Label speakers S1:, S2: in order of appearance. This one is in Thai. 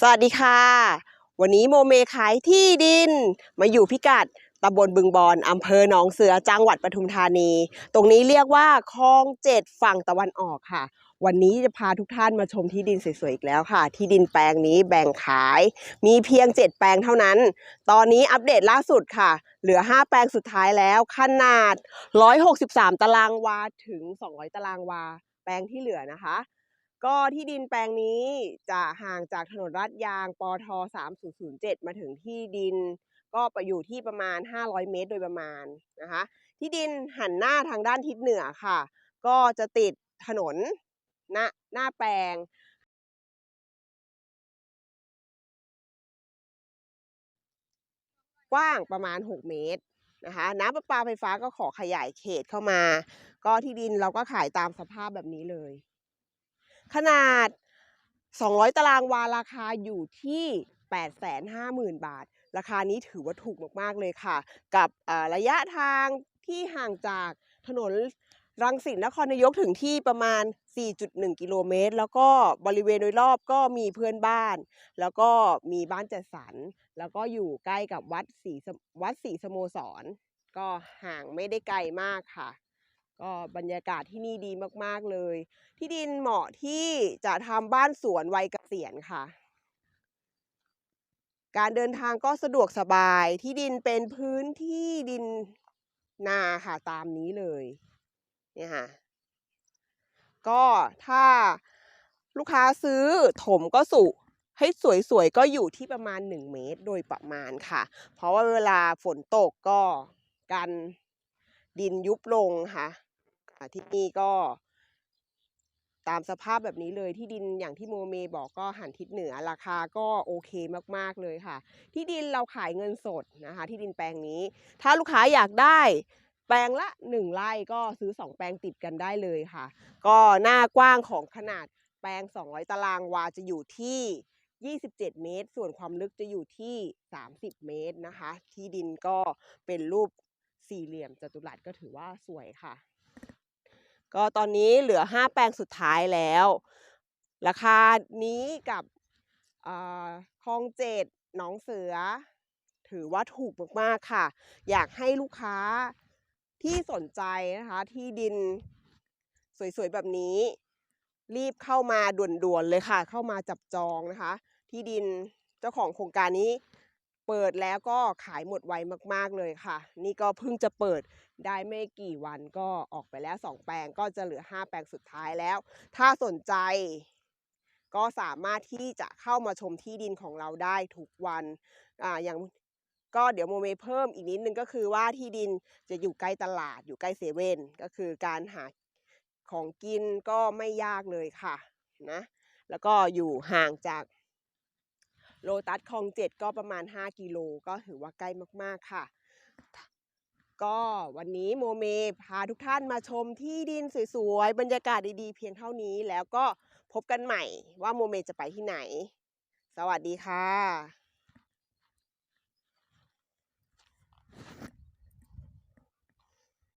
S1: สวัสดีค่ะ วันนี้โมเมขายที่ดิน มาอยู่พิกัดตำบลบึงบอนอำเภอหนองเสือจังหวัดปทุมธานี ตรงนี้เรียกว่าคลองเจ็ดฝั่งตะวันออกค่ะ วันนี้จะพาทุกท่านมาชมที่ดินสวยๆอีกแล้วค่ะ ที่ดินแปลงนี้แบ่งขาย มีเพียง 7 แปลงเท่านั้น ตอนนี้อัปเดตล่าสุดค่ะ เหลือ 5 แปลงสุดท้ายแล้วขนาด 163 ตารางวาถึง 200 ตารางวา แปลงที่เหลือนะคะ ก็ที่ดินแปลงนี้จะห่างจากถนนลาดยางปท3007 มาถึงที่ดิน ก็ไปอยู่ที่ประมาณ 500 เมตรโดยประมาณนะคะ ที่ดินหันหน้าทางด้านทิศเหนือค่ะ ก็จะติดถนนหน้าหน้าแปลงกว้างประมาณ 6 เมตรนะคะน้ำประปาไฟฟ้าก็ขอขยายเขตเข้ามา ก็ที่ดินเราก็ขายตามสภาพแบบนี้เลย ขนาด 200 ตารางวาราคาอยู่ที่ 850,000 บาท ราคานี้ถือว่าถูกมากๆเลยค่ะ กับระยะทางที่ห่างจากถนนรังสิตนครนายกถึงที่ประมาณ 4.1 กิโลเมตร แล้วก็บริเวณโดยรอบก็มีเพื่อนบ้าน แล้วก็มีบ้านจัดสรร แล้วก็อยู่ใกล้กับวัดศรีสมวัดศรีสโมสร ก็ห่างไม่ได้ไกลมากค่ะ ก็บรรยากาศที่นี่ดีมากๆเลย ที่ดินเหมาะที่จะทำบ้านสวนวัยเกษียณค่ะ การเดินทางก็สะดวกสบาย ที่ดินเป็นพื้นที่ดินนาค่ะตามนี้เลยเนี่ยค่ะ ก็ถ้าลูกค้าซื้อถมก็สุให้สวยๆ ก็อยู่ที่ประมาณ 1 เมตรโดยประมาณค่ะ เพราะว่าเวลาฝนตกก็กันดินยุบลงค่ะ ที่นี่ก็ ตามสภาพแบบนี้เลยที่ดินอย่างที่โมเมบอกก็หันทิศเหนือราคาก็โอเคมากๆเลยค่ะ ที่ดินเราขายเงินสดนะคะ ที่ดินแปลงนี้ ถ้าลูกค้าอยากได้แปลงละ 1ไร่ก็ซื้อ 2 แปลงติดกันได้เลยค่ะ ก็หน้ากว้างของขนาดแปลง 200 ตารางวาจะอยู่ที่ 27 เมตร ส่วนความลึกจะอยู่ที่ 30 เมตรนะคะ ที่ดินก็เป็นรูปสี่เหลี่ยมจัตุรัสก็ถือว่าสวยค่ะ ก็ตอนนี้เหลือ 5 แปลงสุดท้ายแล้ว ราคานี้กับคลองเจ็ดหนองเสือ ถือว่าถูกมากๆค่ะ อยากให้ลูกค้าที่สนใจนะคะที่ดินสวยๆ แบบนี้ รีบเข้ามาด่วนๆเลยค่ะ เข้ามาจับจองนะคะ ที่ดินเจ้าของโครงการนี้ เปิดแล้วก็ขายหมดไวมาก ๆเลยค่ะ นี่ก็เพิ่งจะเปิดได้ไม่กี่วันก็ออกไปแล้ว 2 แปลงก็จะเหลือ 5 แปลงสุดท้ายแล้ว ถ้าสนใจก็สามารถที่จะเข้ามาชมที่ดินของเราได้ทุกวันอ่าอย่างก็เดี๋ยวโมเมเพิ่มอีกนิดนึงก็คือว่าที่ดินจะอยู่ใกล้ตลาดอยู่ใกล้เซเว่นก็คือการหาของกินก็ไม่ยากเลยค่ะนะแล้วก็อยู่ห่างจาก โลตัสคลองเจ็ดก็ประมาณ 5 กิโลก็ถือว่าใกล้มากๆค่ะ ก็วันนี้โมเมพาทุกท่านมาชมที่ดินสวยๆ บรรยากาศดีๆ เพียงเท่านี้แล้วก็พบกันใหม่ว่าโมเมจะไปที่ไหน สวัสดีค่ะ